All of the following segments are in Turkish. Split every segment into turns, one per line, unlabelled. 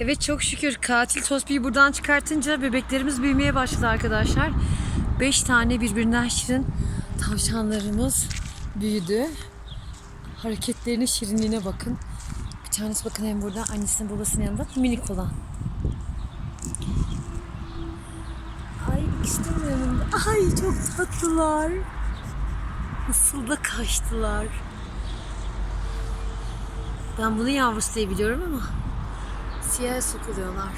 Evet çok şükür katil Tospi'yi buradan çıkartınca bebeklerimiz büyümeye başladı arkadaşlar. 5 tane birbirinden şirin tavşanlarımız büyüdü. Hareketlerinin şirinliğine bakın. Bir tanesi bakın hem burada annesinin babasının yanında minik olan. Ay yanımda? Ay çok tatlılar. Nasıl da kaçtılar. Ben bunu yavrusu diye biliyorum ama siyah sokuluyorlar.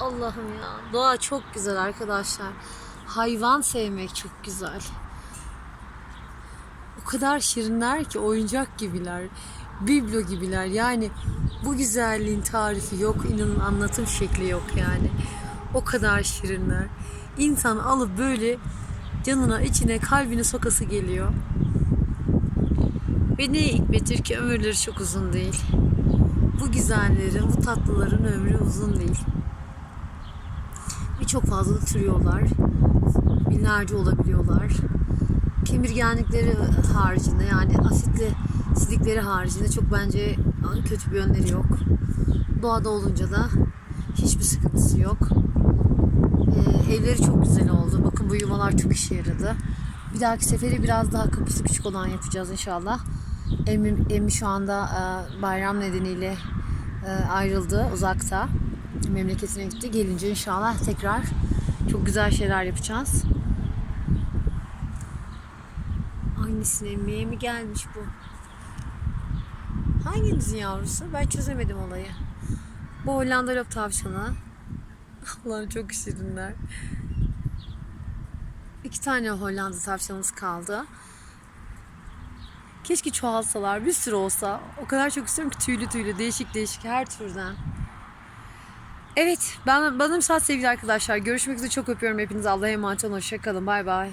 Allah'ım ya. Doğa çok güzel arkadaşlar. Hayvan sevmek çok güzel. O kadar şirinler ki oyuncak gibiler. Biblo gibiler. Yani bu güzelliğin tarifi yok. İnanın anlatım şekli yok yani. O kadar şirinler. İnsan alıp böyle canına, içine, kalbine sokası geliyor. Ve ne hikmettir ki ömürleri çok uzun değil. Bu güzellerin, bu tatlıların ömrü uzun değil. Ve çok fazla türüyorlar. Binlerce olabiliyorlar. Kemirgenlikleri haricinde yani asitli sidikleri haricinde çok bence kötü bir yönleri yok. Doğada olunca da hiçbir sıkıntısı yok. Evleri çok güzel oldu. Bakın bu yuvalar çok işe yaradı. Bir dahaki seferi biraz daha kapısı küçük olan yapacağız inşallah. Emmi, emmi şu anda e, bayram nedeniyle e, ayrıldı uzakta. Memleketine gitti. Gelince inşallah tekrar çok güzel şeyler yapacağız. Annesinin emmiye mi gelmiş bu? Hanginizin yavrusu? Ben çözemedim olayı. Bu Hollanda lop tavşanı. Allah'ım çok şirinler. İki tane Hollanda tavşanımız kaldı. Keşke çoğalsalar, bir sürü olsa. O kadar çok istiyorum ki tüylü tüylü, değişik değişik her türden. Evet, ben, bana müsaade sevgili arkadaşlar. Görüşmek üzere çok öpüyorum hepinizi. Allah'a emanet olun. Hoşçakalın. Bay bay.